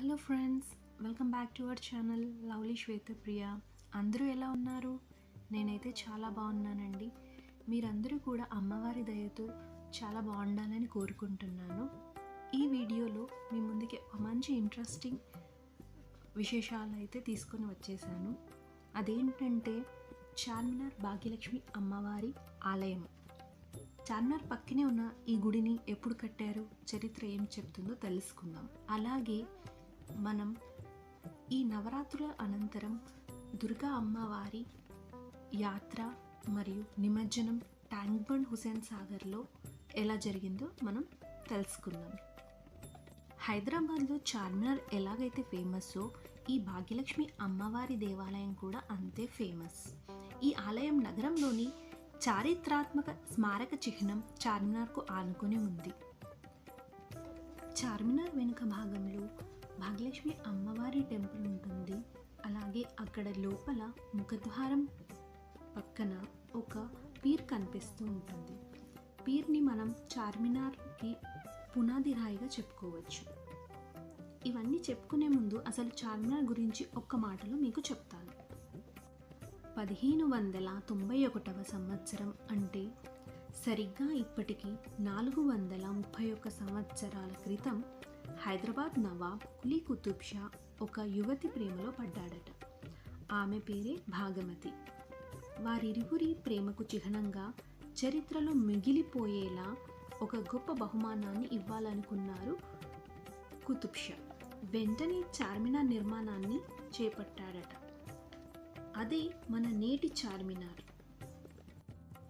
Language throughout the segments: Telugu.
Hello friends welcome back to our channel lovely Shwetapriya అందరూ ఎలా ఉన్నారు? నేనైతే చాలా బాగున్నానండి. మీరందరూ కూడా అమ్మవారి దయతో చాలా బాగుండాలని కోరుకుంటున్నాను. ఈ వీడియోలో మీ ముందుకి ఒక మంచి ఇంట్రెస్టింగ్ విశేషాలు అయితే తీసుకొని వచ్చేసాను. అదేంటంటే చార్మినార్ భాగ్యలక్ష్మి అమ్మవారి ఆలయం. చార్మినార్ పక్కనే ఉన్న ఈ గుడిని ఎప్పుడు కట్టారు? చరిత్ర ఏం చెప్తుందో తెలుసుకుందాం. అలాగే మనం ఈ నవరాత్రుల అనంతరం దుర్గా అమ్మవారి యాత్ర మరియు నిమజ్జనం ట్యాంక్ బండ్ హుసేన్ సాగర్లో ఎలా జరిగిందో మనం తెలుసుకుందాం. హైదరాబాద్లో చార్మినార్ ఎలాగైతే ఫేమస్సో ఈ భాగ్యలక్ష్మి అమ్మవారి దేవాలయం కూడా అంతే ఫేమస్. ఈ ఆలయం నగరంలోని చారిత్రాత్మక స్మారక చిహ్నం చార్మినార్కు ఆనుకుని ఉంది. చార్మినార్ వెనుక భాగంలో భాగ్యలక్ష్మి అమ్మవారి టెంపుల్ ఉంటుంది. అలాగే అక్కడ లోపల ముఖద్వారం పక్కన ఒక పీర్ కనిపిస్తూ ఉంటుంది. పీర్ని మనం చార్మినార్కి పునాది రాయిగా చెప్పుకోవచ్చు. ఇవన్నీ చెప్పుకునే ముందు అసలు చార్మినార్ గురించి ఒక్క మాటలో మీకు చెప్తాను. పదిహేను వందల తొంభై ఒకటవ సంవత్సరం అంటే సరిగ్గా ఇప్పటికి నాలుగు వందల ముప్పై ఒక్క సంవత్సరాల క్రితం హైదరాబాద్ నవాబ్ కులీ కుతుబ్ షా ఒక యువతి ప్రేమలో పడ్డాడట. ఆమె పేరే భాగమతి. వారిరువురి ప్రేమకు చిహ్నంగా చరిత్రలో మిగిలిపోయేలా ఒక గొప్ప బహుమానాన్ని ఇవ్వాలనుకున్నారు కుతుబ్ షా. వెంటనే చార్మినార్ నిర్మాణాన్ని చేపట్టాడట. అదే మన నేటి చార్మినార్.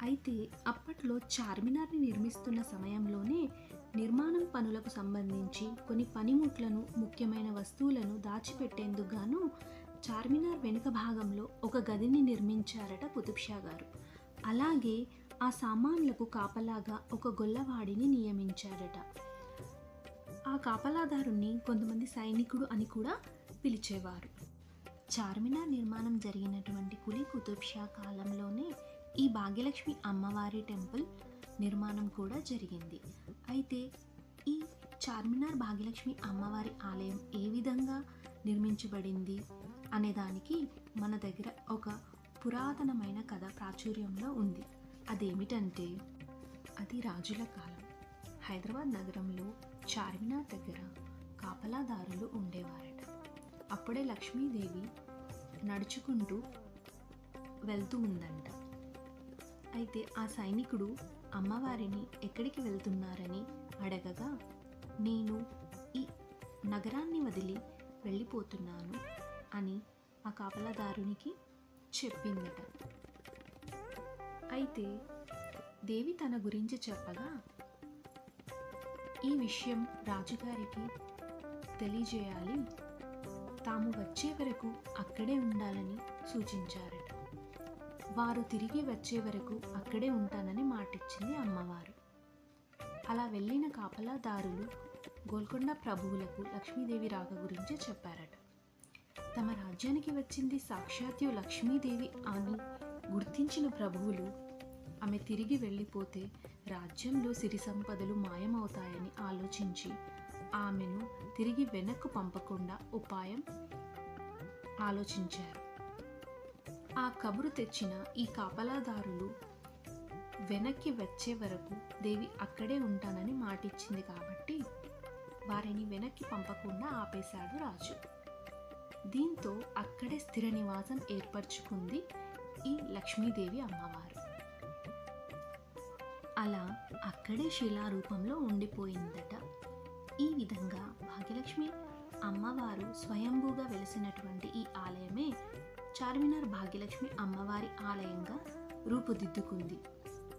అయితే అప్పట్లో చార్మినార్ని నిర్మిస్తున్న సమయంలోనే నిర్మాణం పనులకు సంబంధించి కొన్ని పనిముట్లను ముఖ్యమైన వస్తువులను దాచిపెట్టేందుకు గాను చార్మినార్ వెనుక భాగంలో ఒక గదిని నిర్మించారట కుతుబ్షా గారు. అలాగే ఆ సామాన్లకు కాపలాగా ఒక గొల్లవాడిని నియమించారట. ఆ కాపలాదారుణ్ణి కొంతమంది సైనికుడు అని కూడా పిలిచేవారు. చార్మినార్ నిర్మాణం జరిగినటువంటి కులి కుతుబ్షా కాలంలోనే ఈ భాగ్యలక్ష్మి అమ్మవారి టెంపుల్ నిర్మాణం కూడా జరిగింది. అయితే ఈ చార్మినార్ భాగ్యలక్ష్మి అమ్మవారి ఆలయం ఏ విధంగా నిర్మించబడింది అనేదానికి మన దగ్గర ఒక పురాతనమైన కథ ప్రాచుర్యంలో ఉంది. అదేమిటంటే అది రాజుల కాలం. హైదరాబాద్ నగరంలో చార్మినార్ దగ్గర కాపలాదారులు ఉండేవారట. అప్పుడే లక్ష్మీదేవి నడుచుకుంటూ వెళ్తూ ఉందంట. అయితే ఆ సైనికుడు అమ్మవారిని ఎక్కడికి వెళ్తున్నారని అడగగా నేను ఈ నగరాన్ని వదిలి వెళ్ళిపోతున్నాను అని ఆ కాపలాదారునికి చెప్పిందట. అయితే దేవి తన గురించి చెప్పగా ఈ విషయం రాజుగారికి తెలియజేయాలి. తాము వచ్చే వరకు అక్కడే ఉండాలని సూచించారట. వారు తిరిగి వచ్చే వరకు అక్కడే ఉంటానని మాటిచ్చింది అమ్మవారు. అలా వెళ్ళిన కాపలాదారులు గోల్కొండ ప్రభువులకు లక్ష్మీదేవి రాక గురించి చెప్పారట. తమ రాజ్యానికి వచ్చింది సాక్షాత్తు లక్ష్మీదేవి అని గుర్తించిన ప్రభువులు ఆమె తిరిగి వెళ్ళిపోతే రాజ్యంలో సిరి సంపదలు మాయమవుతాయని ఆలోచించి ఆమెను తిరిగి వెనక్కు పంపకుండా ఉపాయం ఆలోచించారు. ఆ కబురు తెచ్చిన ఈ కాపలాదారులు వెనక్కి వచ్చే వరకు దేవి అక్కడే ఉంటానని మాటిచ్చింది కాబట్టి వారిని వెనక్కి పంపకుండా ఆపేశాడు రాజు. దీంతో అక్కడే స్థిర నివాసం ఏర్పరచుకుంది ఈ లక్ష్మీదేవి అమ్మవారు. అలా అక్కడే శిలారూపంలో ఉండిపోయిందట. ఈ విధంగా భాగ్యలక్ష్మి అమ్మవారు స్వయంభూగా వెలిసినటువంటి ఈ ఆలయమే చార్మినార్ భాగ్యలక్ష్మి అమ్మవారి ఆలయంగా రూపుదిద్దుకుంది.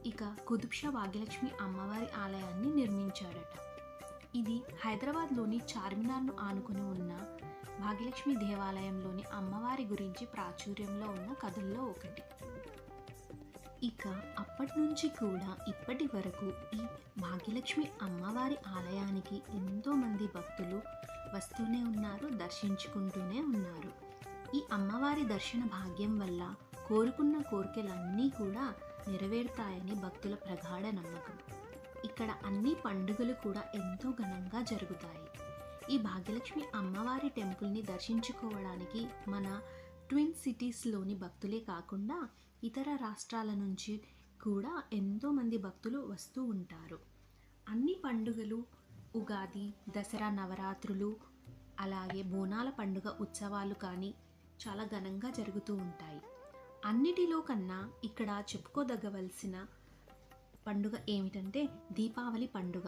ఇక కుతుబ్షా భాగ్యలక్ష్మి అమ్మవారి ఆలయాన్ని నిర్మించాడట. ఇది హైదరాబాద్లోని చార్మినార్ను ఆనుకుని ఉన్న భాగ్యలక్ష్మి దేవాలయంలోని అమ్మవారి గురించి ప్రాచుర్యంలో ఉన్న కథల్లో ఒకటి. ఇక అప్పటి నుంచి కూడా ఇప్పటి వరకు ఈ భాగ్యలక్ష్మి అమ్మవారి ఆలయానికి ఎంతోమంది భక్తులు వస్తూనే ఉన్నారు దర్శించుకుంటూనే ఉన్నారు. ఈ అమ్మవారి దర్శన భాగ్యం వల్ల కోరుకున్న కోరికలన్నీ కూడా నెరవేరుతాయని భక్తుల ప్రగాఢ నమ్మకం. ఇక్కడ అన్ని పండుగలు కూడా ఎంతో ఘనంగా జరుగుతాయి. ఈ భాగ్యలక్ష్మి అమ్మవారి టెంపుల్ని దర్శించుకోవడానికి మన ట్విన్ సిటీస్లోని భక్తులే కాకుండా ఇతర రాష్ట్రాల నుంచి కూడా ఎంతోమంది భక్తులు వస్తూ ఉంటారు. అన్ని పండుగలు ఉగాది దసరా నవరాత్రులు అలాగే బోనాల పండుగ ఉత్సవాలు కానీ చాలా ఘనంగా జరుగుతూ ఉంటాయి. అన్నిటిలో కన్నా ఇక్కడ చెప్పుకోదగ్గవలసిన పండుగ ఏమిటంటే దీపావళి పండుగ.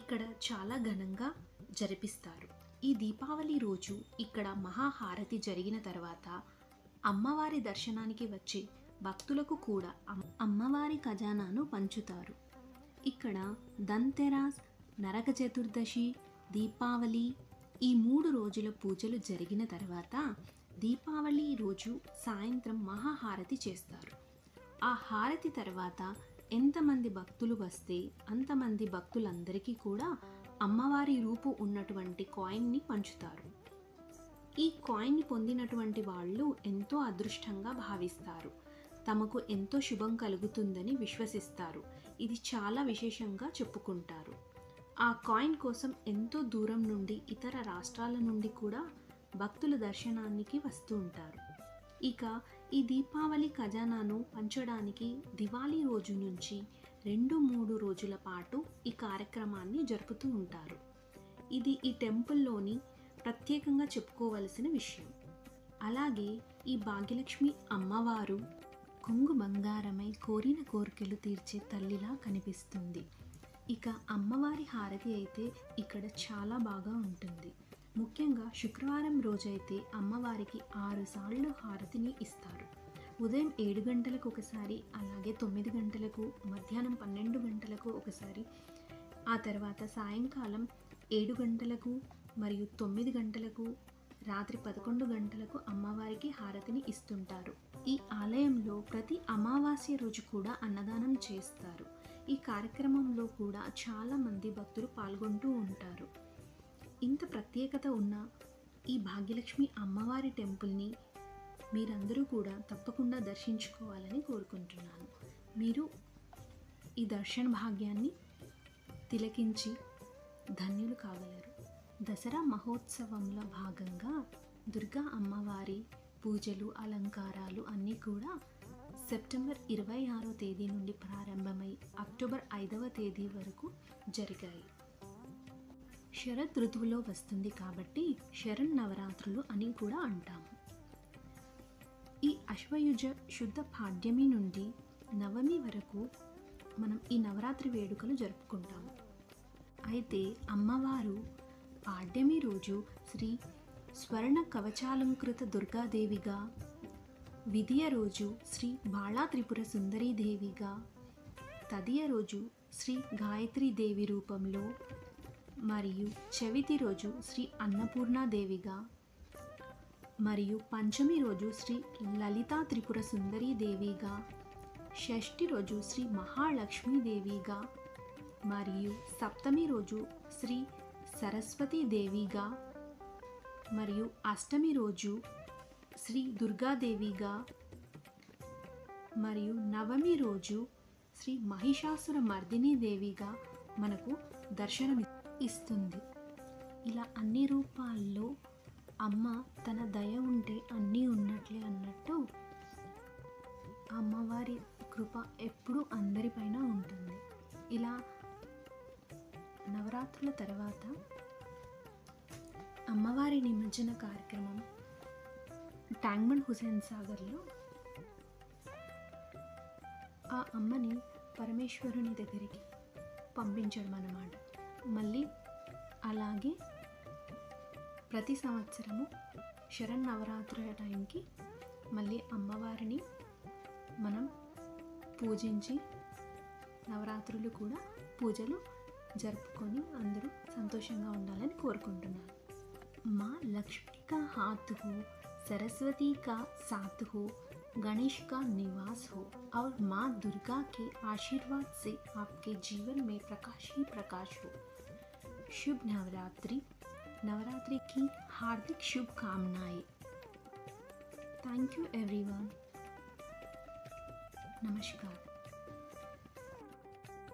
ఇక్కడ చాలా ఘనంగా జరిపిస్తారు. ఈ దీపావళి రోజు ఇక్కడ మహాహారతి జరిగిన తర్వాత అమ్మవారి దర్శనానికి వచ్చే భక్తులకు కూడా అమ్మవారి ఖజానాను పంచుతారు. ఇక్కడ దంతెరాస్ నరక చతుర్దశి దీపావళి ఈ మూడు రోజుల పూజలు జరిగిన తర్వాత దీపావళి రోజు సాయంత్రం మహాహారతి చేస్తారు. ఆ హారతి తర్వాత ఎంతమంది భక్తులు వస్తే అంతమంది భక్తులందరికీ కూడా అమ్మవారి రూపు ఉన్నటువంటి కాయిన్ని పంచుతారు. ఈ కాయిన్ని పొందినటువంటి వాళ్ళు ఎంతో అదృష్టంగా భావిస్తారు. తమకు ఎంతో శుభం కలుగుతుందని విశ్వసిస్తారు. ఇది చాలా విశేషంగా చెప్పుకుంటారు. ఆ కాయిన్ కోసం ఎంతో దూరం నుండి ఇతర రాష్ట్రాల నుండి కూడా భక్తుల దర్శనానికి వస్తూ ఉంటారు. ఇక ఈ దీపావళి ఖజానాను పంచడానికి దివాళీ రోజు నుంచి రెండు మూడు రోజుల పాటు ఈ కార్యక్రమాన్ని జరుపుతూ ఉంటారు. ఇది ఈ టెంపుల్లోని ప్రత్యేకంగా చెప్పుకోవలసిన విషయం. అలాగే ఈ భాగ్యలక్ష్మి అమ్మవారు కొంగు బంగారమై కోరిన కోరికలు తీర్చే తల్లిలా కనిపిస్తుంది. ఇక అమ్మవారి హారతి అయితే ఇక్కడ చాలా బాగా ఉంటుంది. ముఖ్యంగా శుక్రవారం రోజైతే అమ్మవారికి ఆరు సార్లు హారతిని ఇస్తారు. ఉదయం ఏడు గంటలకు ఒకసారి అలాగే తొమ్మిది గంటలకు మధ్యాహ్నం పన్నెండు గంటలకు ఒకసారి ఆ తర్వాత సాయంకాలం ఏడు గంటలకు మరియు తొమ్మిది గంటలకు రాత్రి పదకొండు గంటలకు అమ్మవారికి హారతిని ఇస్తుంటారు. ఈ ఆలయంలో ప్రతి అమావాస్య రోజు కూడా అన్నదానం చేస్తారు. ఈ కార్యక్రమంలో కూడా చాలామంది భక్తులు పాల్గొంటూ ఉంటారు. ఇంత ప్రత్యేకత ఉన్న ఈ భాగ్యలక్ష్మి అమ్మవారి టెంపుల్ని మీరందరూ కూడా తప్పకుండా దర్శించుకోవాలని కోరుకుంటున్నాను. మీరు ఈ దర్శన భాగ్యాన్ని తిలకించి ధన్యులు కాగలరు. దసరా మహోత్సవంలో భాగంగా దుర్గా అమ్మవారి పూజలు అలంకారాలు అన్నీ కూడా సెప్టెంబర్ ఇరవై ఆరో తేదీ నుండి ప్రారంభమై అక్టోబర్ ఐదవ తేదీ వరకు జరిగాయి. శరత్ ఋతువులో వస్తుంది కాబట్టి శరణ్ నవరాత్రులు అని కూడా అంటాము. ఈ అశ్వయుజ శుద్ధ పాడ్యమి నుండి నవమి వరకు మనం ఈ నవరాత్రి వేడుకలు జరుపుకుంటాము. అయితే అమ్మవారు పాడ్యమి రోజు శ్రీ స్వర్ణ కవచాలంకృత దుర్గాదేవిగా విధియ రోజు శ్రీ బాళా త్రిపుర సుందరీదేవిగా తదియ రోజు శ్రీ గాయత్రీ దేవి రూపంలో మరియు చవితి రోజు శ్రీ అన్నపూర్ణాదేవిగా మరియు పంచమి రోజు శ్రీ లలితా త్రిపుర సుందరీ దేవిగా షష్ఠి రోజు శ్రీ మహాలక్ష్మీదేవిగా మరియు సప్తమి రోజు శ్రీ సరస్వతి దేవిగా మరియు అష్టమి రోజు శ్రీ దుర్గాదేవిగా మరియు నవమి రోజు శ్రీ మహిషాసుర మర్దిని దేవిగా మనకు దర్శనం ఇస్తుంది. ఇలా అన్ని రూపాల్లో అమ్మ తన దయ ఉంటే అన్నీ ఉన్నట్లే అన్నట్టు అమ్మవారి కృప ఎప్పుడూ అందరిపైన ఉంటుంది. ఇలా నవరాత్రుల తర్వాత అమ్మవారి నిమజ్జన కార్యక్రమం ట్యాంగ్మండ్ హుసేన్ సాగర్లో ఆ అమ్మని పరమేశ్వరుని దగ్గరికి పంపించడం అన్నమాట మళ్ళీ అలాగే ప్రతి సంవత్సరము శరణ్ నవరాత్రుల టైంకి మళ్ళీ అమ్మవారిని మనం పూజించి నవరాత్రులు కూడా పూజలు జరుపుకొని అందరూ సంతోషంగా ఉండాలని కోరుకుంటున్నాను माँ लक्ष्मी का हाथ हो सरस्वती का साथ हो गणेश का निवास हो और माँ दुर्गा के आशीर्वाद से आपके जीवन में प्रकाश ही प्रकाश हो शुभ नवरात्रि। नवरात्रि की हार्दिक शुभकामनाएँ। थैंक यू एवरीवन नमस्कार।